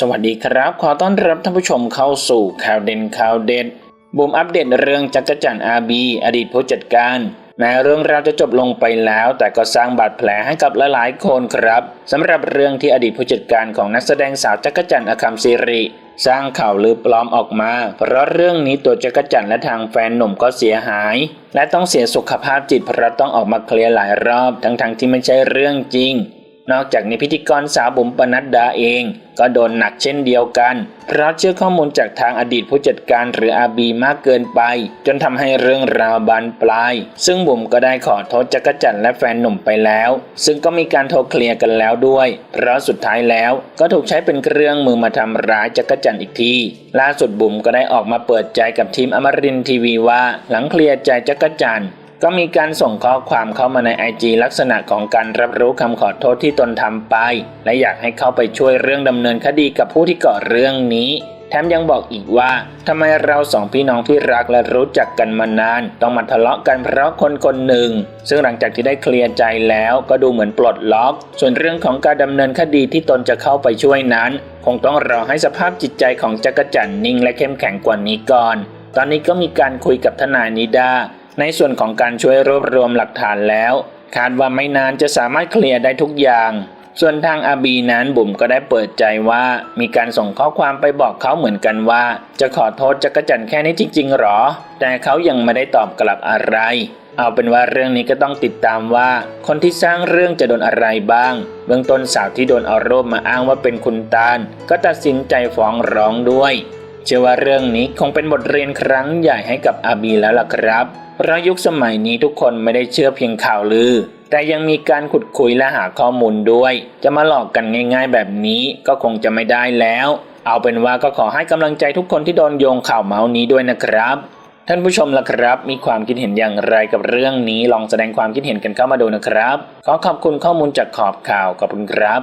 สวัสดีครับ ขอต้อนรับท่านผู้ชมเข้าสู่ข่าวเด่นข่าวเด็ดบูมอัปเดตเรื่องจักรจันทร์อาบี อดีตผู้จัดการแม้เรื่องราวจะจบลงไปแล้ว แต่ก็สร้างบาดแผลให้กับหลายๆคนครับสำหรับเรื่องที่อดีตผู้จัดการของนักแสดงสาวจักรจันทร์อคัมซิริ สร้างข่าวลือปลอมออกมา เพราะเรื่องนี้ตัวจักรจันทร์และทางแฟนหนุ่มก็เสียหาย และต้องเสียสุขภาพจิตเพราะต้องออกมาเคลียร์หลายรอบ ทั้งๆที่ไม่ใช่เรื่องจริง นอกจากนี้พิธีกรสาวบุ๋มปนัดดาเอง ก็โดนหนักเช่นเดียวกัน เพราะเชื่อข้อมูลจากทางอดีตผู้จัดการหรืออาบีมากเกินไป จนทำให้เรื่องราวบานปลาย ซึ่งบุ๋มก็ได้ขอโทษจักรจันทร์และแฟนหนุ่มไปแล้ว ซึ่งก็มีการโทรเคลียร์กันแล้วด้วย เพราะสุดท้ายแล้วก็ถูกใช้เป็นเครื่องมือมาทำร้ายจักรจันทร์อีกทีล่าสุดบุ๋มก็ได้ออกมาเปิดใจกับทีมอมรินทีวีว่า หลังเคลียร์ใจจักรจันทร์ ก็มีการส่งข้อความเข้ามาในไอจลักษณะของการรับรู้คำขอโทษที่ตนทำไป และอยากให้เข้าไปช่วยเรื่องดำเนินคดีกับผู้ที่ก่อเรื่องนี้ แถมยังบอกอีกว่าทำไมเราสองพี่น้องที่รักและรู้จักกันมานาน ต้องมาทะเลาะกันเพราะคนคนหนึ่ง ซึ่งหลังจากที่ได้เคลียร์ใจแล้วก็ดูเหมือนปลดล็อก ส่วนเรื่องของการดำเนินคดีที่ตนจะเข้าไปช่วยนั้น คงต้องรอให้สภาพจิตใจของจักรจันทร์นิ่งและเข้มแข็งกว่านี้ก่อน ตอนนี้ก็มีการคุยกับทนายนิดา ในส่วนของการช่วยรวบรวมหลักฐานแล้ว คาดว่าไม่นานจะสามารถเคลียร์ได้ทุกอย่าง ส่วนทางอาบีนั้นบุ๋มก็ได้เปิดใจว่า มีการส่งข้อความไปบอกเขาเหมือนกันว่า จะขอโทษจักรจันแค่นี้จริงๆหรอ แต่เขายังไม่ได้ตอบกลับอะไรเอาเป็นว่าเรื่องนี้ก็ต้องติดตามว่า คนที่สร้างเรื่องจะโดนอะไรบ้าง เบื้องต้นสาวที่โดนเอารูปมาอ้างว่าเป็นคุณตาล ก็ตัดสินใจฟ้องร้องด้วย เชื่อว่าเรื่องนี้คงเป็นบทเรียนครั้งใหญ่ให้กับอาบีแล้วล่ะครับ เพราะยุคสมัยนี้ทุกคนไม่ได้เชื่อเพียงข่าวลือ แต่ยังมีการขุดคุยและหาข้อมูลด้วย จะมาหลอกกันง่ายๆ แบบนี้ก็คงจะไม่ได้แล้ว เอาเป็นว่าก็ขอให้กำลังใจทุกคนที่โดนโยงข่าวเมาส์นี้ด้วยนะครับ ท่านผู้ชมล่ะครับ มีความคิดเห็นอย่างไรกับเรื่องนี้ลองแสดงความคิดเห็นกันเข้ามาดูนะครับ ขอขอบคุณข้อมูลจากขอบข่าวขอบคุณครับ